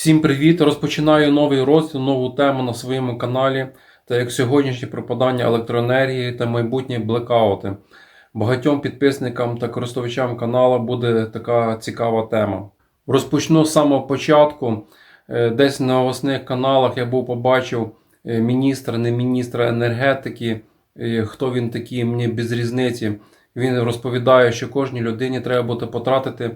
Всім привіт! Розпочинаю новий розділ, нову тему на своєму каналі, та як сьогоднішнє пропадання електроенергії та майбутні блекаути. Багатьом підписникам та користувачам каналу буде така цікава тема. Розпочну з самого початку. Е, Десь на новосних каналах я був побачив е, міністра, не міністра енергетики. е, Хто він такий, мені без різниці. Він розповідає, що кожній людині треба буде потратити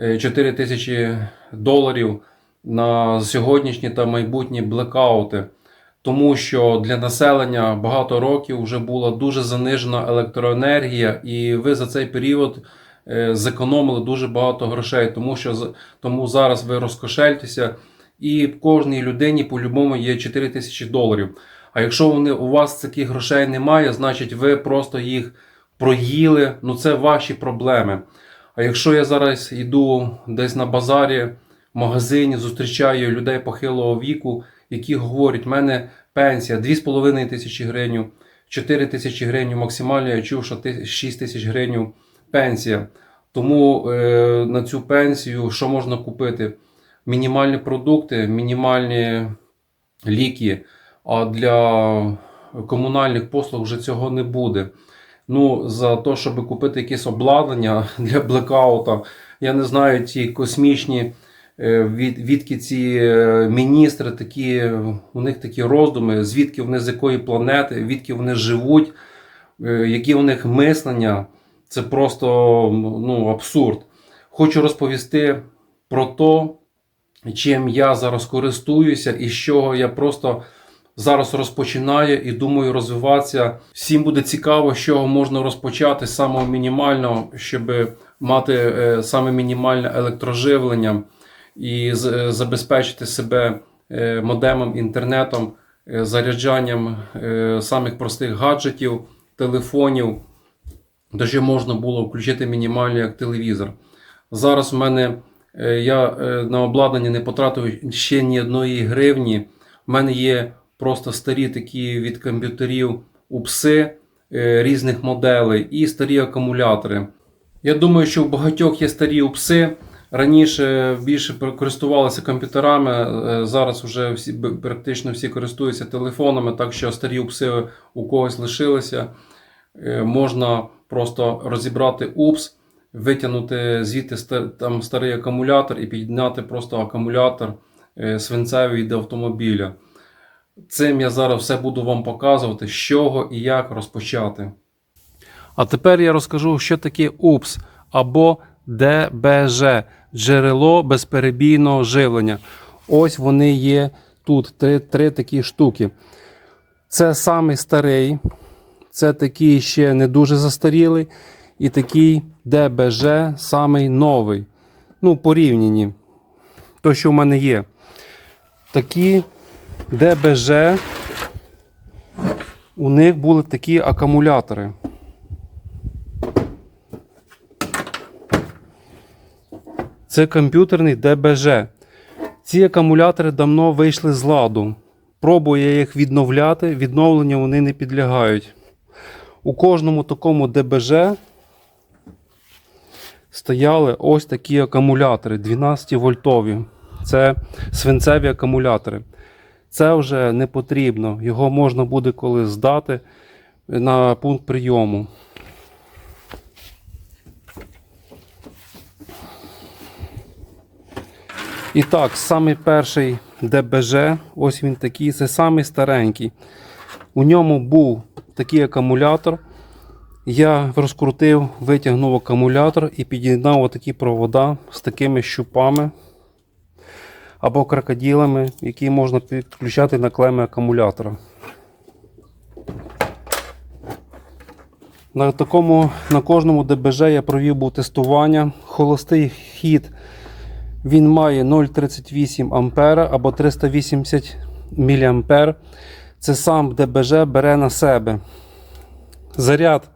е, 4 тисячі доларів на сьогоднішні та майбутні блекаути, тому що для населення багато років вже була дуже занижена електроенергія, і ви за цей період е, зекономили дуже багато грошей, тому що тому зараз ви розкошельтеся, і в кожній людині по-любому є 4 тисячі доларів. А якщо вони, у вас таких грошей немає, значить ви просто їх проїли. Ну це ваші проблеми. А якщо я зараз йду десь на базарі, магазині, зустрічаю людей похилого віку, які говорять, в мене пенсія 2,5 тисячі гривень, 4 тисячі гривень максимально, я чув, що 6 тисяч гривень пенсія. Тому е, на цю пенсію що можна купити? Мінімальні продукти, мінімальні ліки, а для комунальних послуг вже цього не буде. Ну, за те, щоб купити якесь обладнання для блекаута, я не знаю, ті космічні, від, відки ці е, міністри, такі, у них такі роздуми, звідки вони з якої планети, відки вони живуть, е, які у них мислення. Це просто ну, абсурд. Хочу розповісти про те, чим я зараз користуюся і з чого я просто зараз розпочинаю і думаю розвиватися. Всім буде цікаво, з чого можна розпочати з самого мінімального, щоб мати е, саме мінімальне електроживлення і е, забезпечити себе е, модемом, інтернетом, е, заряджанням самих простих гаджетів, телефонів. Даже можна було включити мінімальний як телевізор. Зараз в мене я на обладнання не потратив ще ні одної гривні. У мене є просто старі такі від комп'ютерів УПСи різних моделей і старі акумулятори. Я думаю, що в багатьох є старі УПСи. Раніше більше користувалися комп'ютерами, е, зараз вже всі практично всі користуються телефонами, так що старі УПСи у когось лишилися. Е, Можна просто розібрати УПС, витягнути звідти там старий акумулятор і підняти просто акумулятор е, свинцевий від автомобіля. Цим я зараз все буду вам показувати, з чого і як розпочати. А тепер я розкажу, що таке УПС або ДБЖ джерело безперебійного живлення. Ось вони є тут три, три такі штуки. Це самий старий, це такий ще не дуже застарілий, і такий ДБЖ самий новий. Ну, порівняні. То, що в мене є. Такі ДБЖ. У них були такі акумулятори. Це комп'ютерний ДБЖ. Ці акумулятори давно вийшли з ладу. Пробую я їх відновляти, відновлення вони не підлягають. У кожному такому ДБЖ стояли ось такі акумулятори 12 вольтові. Це свинцеві акумулятори. Це вже не потрібно. Його можна буде коли здати на пункт прийому. І так, самий перший ДБЖ, ось він такий, це самий старенький. У ньому був такий акумулятор. Я розкрутив, витягнув акумулятор і під'єднав отакі провода з такими щупами або крокодилами, які можна підключати на клеми акумулятора. На, такому, на кожному ДБЖ я провів був тестування. Холостий хід він має 0,38 ампера або 380 мА. Це сам ДБЖ бере на себе. Заряд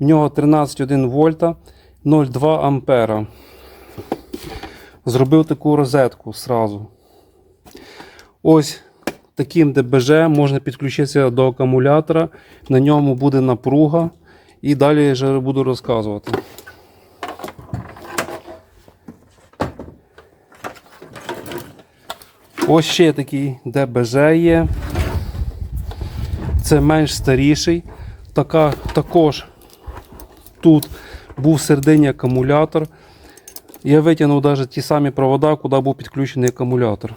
в нього 13,1 вольта 0,2 ампера. Зробив таку розетку сразу. Ось таким ДБЖ можна підключитися до акумулятора. На ньому буде напруга. І далі я вже буду розказувати. Ось ще такий ДБЖ є. Це менш старіший. Така, також тут був середині акумулятор. Я витягнув навіть ті самі провода, куди був підключений акумулятор.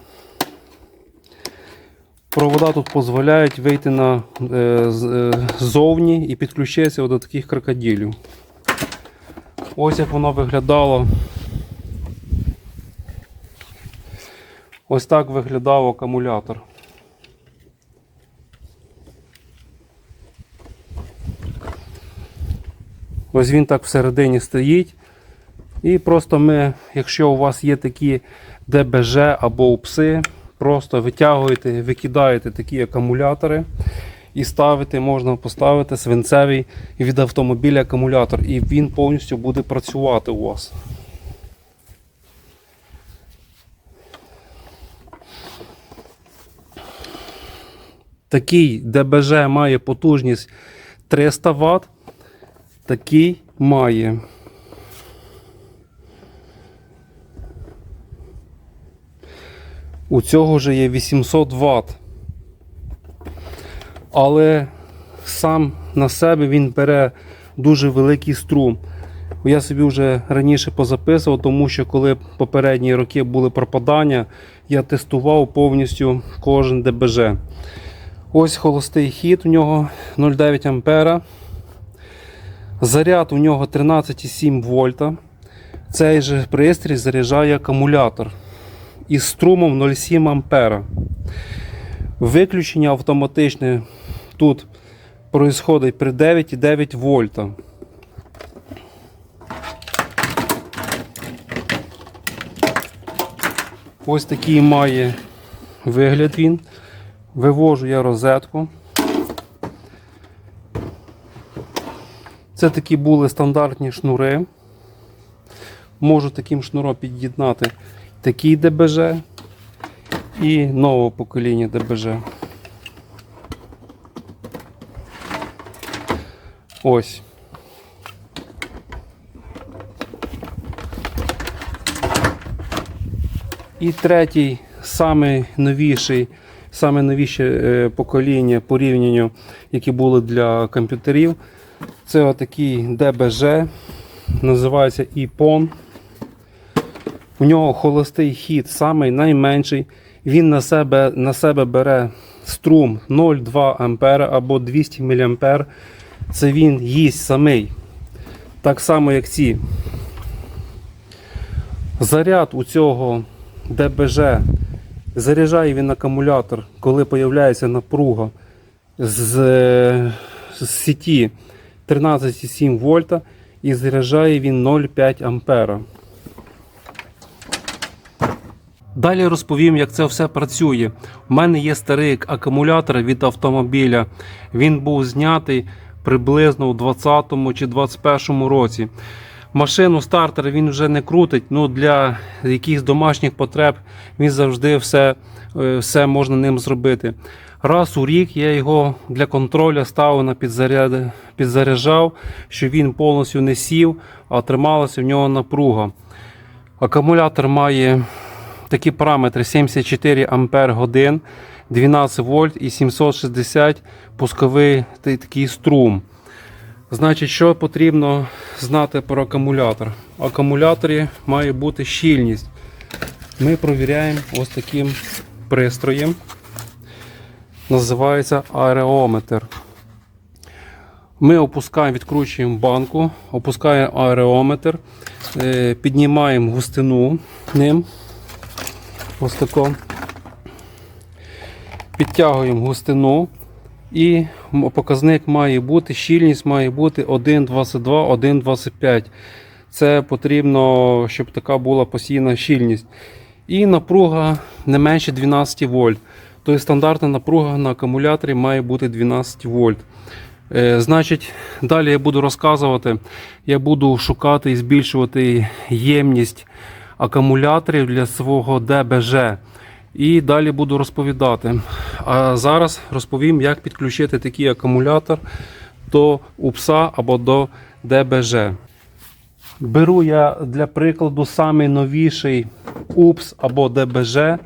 Провода тут дозволяють вийти на, е, е, ззовні і підключитися до таких крокодилів. Ось як воно виглядало. Ось так виглядав акумулятор. Ось він так всередині стоїть. І просто ми, якщо у вас є такі ДБЖ або УПСи, просто витягуєте, викидаєте такі акумулятори і ставите, можна поставити свинцевий від автомобіля акумулятор, і він повністю буде працювати у вас. Такий ДБЖ має потужність 300 Вт, такий має. У цього вже є 800 Вт. Але сам на себе він бере дуже великий струм. Я собі вже раніше позаписував, тому що коли попередні роки були пропадання, я тестував повністю кожен ДБЖ. Ось холостий хід у нього 0,9 ампера. Заряд у нього 13,7 вольта. Цей же пристрій заряджає акумулятор із струмом 0,7 ампера. Виключення автоматичне тут происходить при 9,9 вольта. Ось такий має вигляд він. Вивожу я розетку. Це такі були стандартні шнури. Можу таким шнуром під'єднати такий ДБЖ і нового покоління ДБЖ. Ось. І третій, самий новіший, саме новіше е, покоління порівнянню, які були для комп'ютерів. Це отакий ДБЖ, називається ІПОН. У нього холостий хід, самий найменший. Він на себе, на себе бере струм 0,2 А або 200 мА. Це він їсть самий. Так само, як ці. Заряд у цього ДБЖ заряджає він акумулятор, коли з'являється напруга з, з сіті 13,7 вольта і заряджає він 0,5 ампера. Далі розповім, як це все працює. У мене є старий акумулятор від автомобіля. Він був знятий приблизно у 2020 чи 2021 році. Машину стартер він вже не крутить. Ну для якихось домашніх потреб він завжди все, е, все можна ним зробити. Раз у рік я його для контролю ставив на підзаряд, підзаряджав, щоб він повністю не сів, а трималася в нього напруга. Акумулятор має такі параметри 74 ампер годин, 12 вольт і 760 пусковий такий струм. Значить, що потрібно знати про акумулятор? В акумуляторі має бути щільність. Ми провіряємо ось таким пристроєм. Називається аереометр. Ми опускаємо, відкручуємо банку, опускаємо аереометр, е, піднімаємо густину ним. Ось тако. Підтягуємо густину. І показник має бути, щільність має бути 1,22, 1,25. Це потрібно, щоб така була постійна щільність. І напруга не менше 12 вольт. Тобто стандартна напруга на акумуляторі має бути 12 вольт. Е, значить, далі я буду розказувати, я буду шукати і збільшувати ємність акумуляторів для свого ДБЖ. І далі буду розповідати. А зараз розповім, як підключити такий акумулятор до УПСа або до ДБЖ. Беру я для прикладу самий новіший УПС або ДБЖ.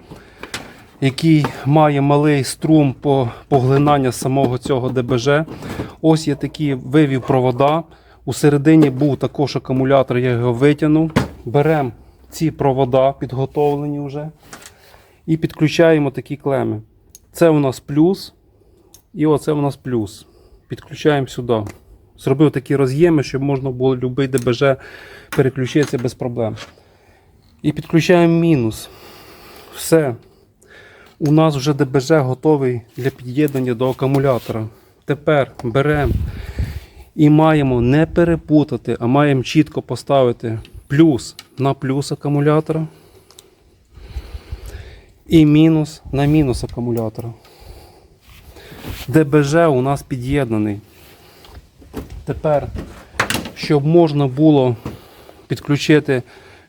який має малий струм по поглинання самого цього ДБЖ. Ось є такі вивів провода. У середині був також акумулятор, я його витягнув. Беремо ці провода, підготовлені вже, і підключаємо такі клеми. Це у нас плюс, і оце у нас плюс. Підключаємо сюди. Зробив такі роз'єми, щоб можна було будь-який ДБЖ переключитися без проблем. І підключаємо мінус. Все. У нас вже ДБЖ готовий для під'єднання до акумулятора. Тепер беремо і маємо не перепутати, а маємо чітко поставити плюс на плюс акумулятора і мінус на мінус акумулятора. ДБЖ у нас під'єднаний. Тепер, щоб можна було підключити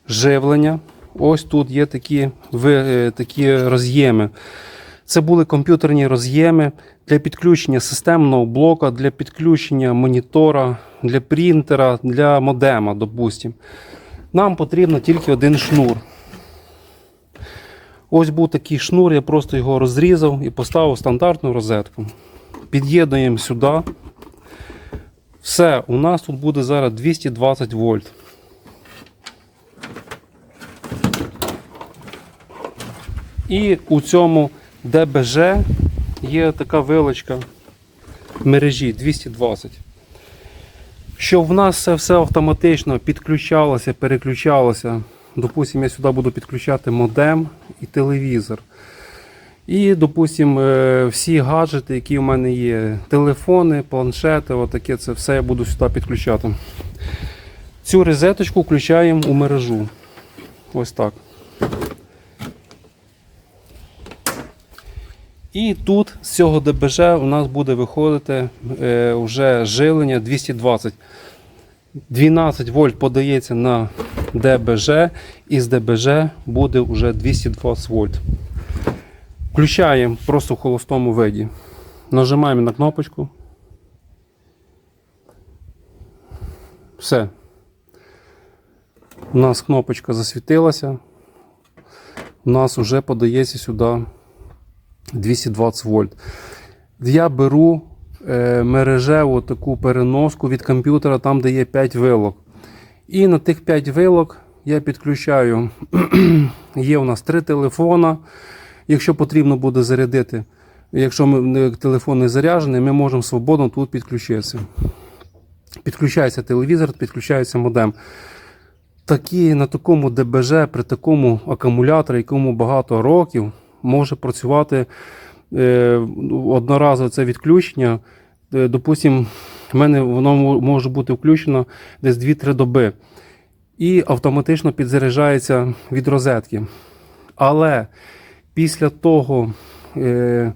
живлення, ось тут є такі, е, такі роз'єми. Це були комп'ютерні роз'єми для підключення системного блока, для підключення монітора, для принтера, для модема, допустим. Нам потрібно тільки один шнур. Ось був такий шнур, я просто його розрізав і поставив стандартну розетку. Під'єднуємо сюди. Все, у нас тут буде зараз 220 вольт. І у цьому ДБЖ є така вилочка мережі 220. Щоб в нас це все автоматично підключалося, переключалося. Допустимо, я сюди буду підключати модем і телевізор. І, допустимо, е, всі гаджети, які в мене є, телефони, планшети, отаке, це все я буду сюди підключати. Цю розеточку включаємо у мережу. Ось так. І тут з цього ДБЖ у нас буде виходити е, вже жилення 220. 12 вольт подається на ДБЖ, і з ДБЖ буде вже 220 вольт. Включаємо просто в холостому виді. Нажимаємо на кнопочку. Все. У нас кнопочка засвітилася. У нас вже подається сюди 220 вольт. Я беру мережеву таку переноску від комп'ютера, там де є 5 вилок. І на тих 5 вилок я підключаю. є у нас 3 телефона. Якщо потрібно буде зарядити, якщо телефон не заряджений, ми можемо свободно тут підключитися. Підключається телевізор, підключається модем. Такі, на такому ДБЖ, при такому акумуляторі, якому багато років, може працювати е, одноразове це відключення. Е, допустим, в мене воно може бути включено десь 2-3 доби. І автоматично підзаряджається від розетки. Але після того, е,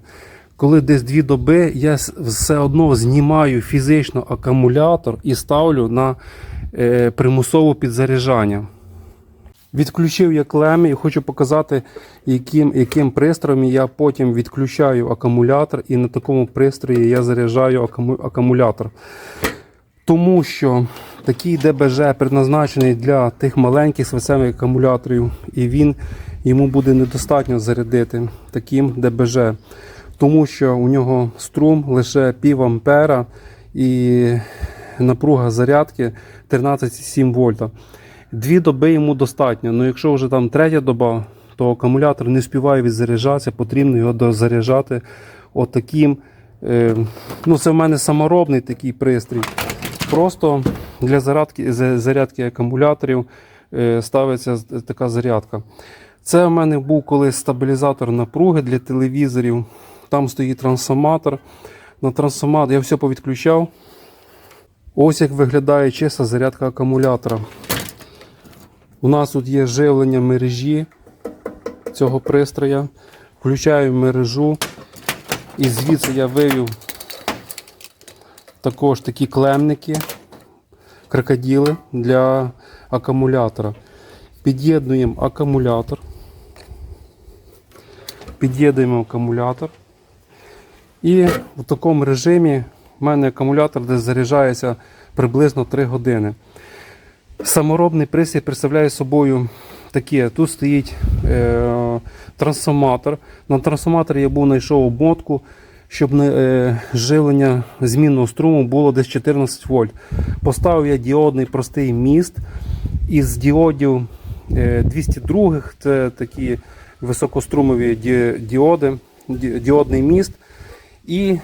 коли десь 2 доби, я все одно знімаю фізично акумулятор і ставлю на е, примусове підзаряджання. Відключив я клеми і хочу показати, яким, яким пристроєм я потім відключаю акумулятор, і на такому пристрої я заряджаю акуму- акумулятор. Тому що такий ДБЖ предназначений для тих маленьких свисевих акумуляторів, і він йому буде недостатньо зарядити таким ДБЖ. Тому що у нього струм лише пів ампера і напруга зарядки 13,7 вольта. Дві доби йому достатньо. Ну якщо вже там третя доба, то акумулятор не співає відзаряджатися, потрібно його дозаряджати отаким. Е, ну це в мене саморобний такий пристрій. Просто для зарядки, зарядки акумуляторів е, ставиться така зарядка. Це в мене був колись стабілізатор напруги для телевізорів. Там стоїть трансформатор. На трансформатор я все повідключав. Ось як виглядає чиста зарядка акумулятора. У нас тут є живлення мережі цього пристроя. Включаю мережу. І звідси я вивів також такі клемники, крокоділи для акумулятора. Під'єднуємо акумулятор. Під'єднуємо акумулятор. І в такому режимі в мене акумулятор десь заряджається приблизно 3 години. Саморобний пристрій представляє собою таке. Тут стоїть е, трансформатор. На трансформаторі я був знайшов обмотку, щоб не, е, живлення змінного струму було десь 14 вольт. Поставив я діодний простий міст із діодів е, 202, це такі високострумові ді- діоди, ді- діодний міст. І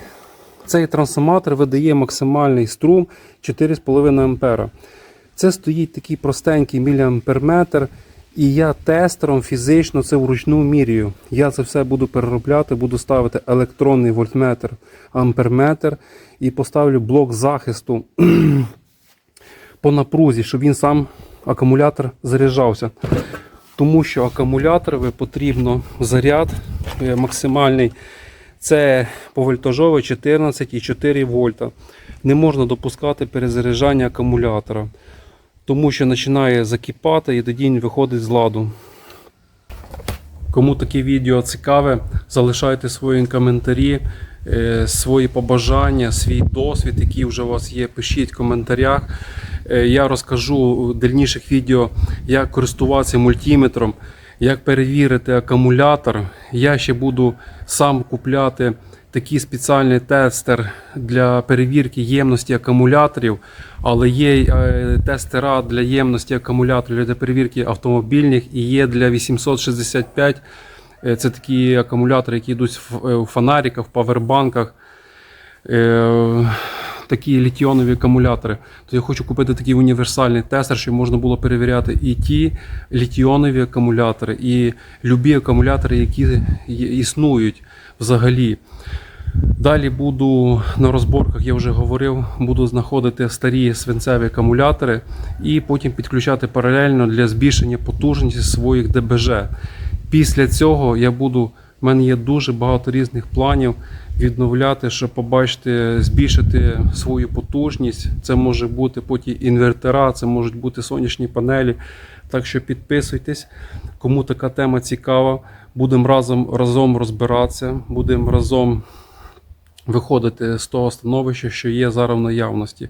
цей трансформатор видає максимальний струм 4,5 А. Це стоїть такий простенький міліамперметр, і я тестером фізично це вручну міряю. Я це все буду переробляти, буду ставити електронний вольтметр, амперметр і поставлю блок захисту по напрузі, щоб він сам акумулятор заряджався. Тому що акумуляторові потрібно заряд е, максимальний. Це повольтажовий 14,4 вольта. Не можна допускати перезаряджання акумулятора, тому що починає закипати і тоді він виходить з ладу. Кому таке відео цікаве, залишайте свої коментарі, е, свої побажання, свій досвід, який вже у вас є, пишіть в коментарях. Е, Я розкажу у дальніших відео, як користуватися мультиметром, як перевірити акумулятор. Я ще буду сам купляти такий спеціальний тестер для перевірки ємності акумуляторів, але є е, тестера для ємності акумуляторів для перевірки автомобільних і є для 865. Е, Це такі акумулятори, які йдуть в е, фонариках, в павербанках. Такі літіонові акумулятори. То я хочу купити такий універсальний тестер, щоб можна було перевіряти і ті літіонові акумулятори, і любі акумулятори, які існують взагалі. Далі буду на розборках, я вже говорив, буду знаходити старі свинцеві акумулятори і потім підключати паралельно для збільшення потужності своїх ДБЖ. Після цього я буду, в мене є дуже багато різних планів відновляти, щоб побачити, збільшити свою потужність. Це може бути потім інвертора, це можуть бути сонячні панелі. Так що підписуйтесь, кому така тема цікава. Будемо разом, разом розбиратися, будемо разом виходити з того становища, що є зараз в наявності.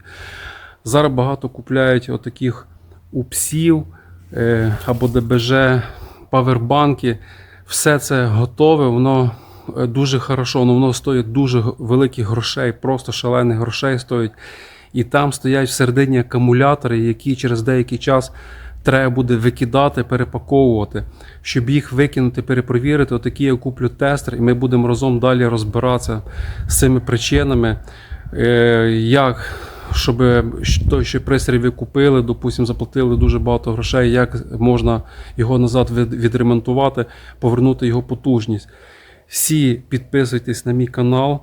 Зараз багато купляють отаких упсів е, або ДБЖ, павербанки. Все це готове, воно е, дуже хорошо, ну, воно стоїть дуже великих грошей, просто шалених грошей стоїть. І там стоять всередині акумулятори, які через деякий час треба буде викидати, перепаковувати. Щоб їх викинути, перепровірити, отакий я куплю тестер, і ми будемо разом далі розбиратися з цими причинами, е, як щоб той, що пристрій ви купили, допустимо, заплатили дуже багато грошей, як можна його назад відремонтувати, повернути його потужність. Всі підписуйтесь на мій канал.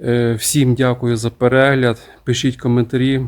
Е, Всім дякую за перегляд. Пишіть коментарі,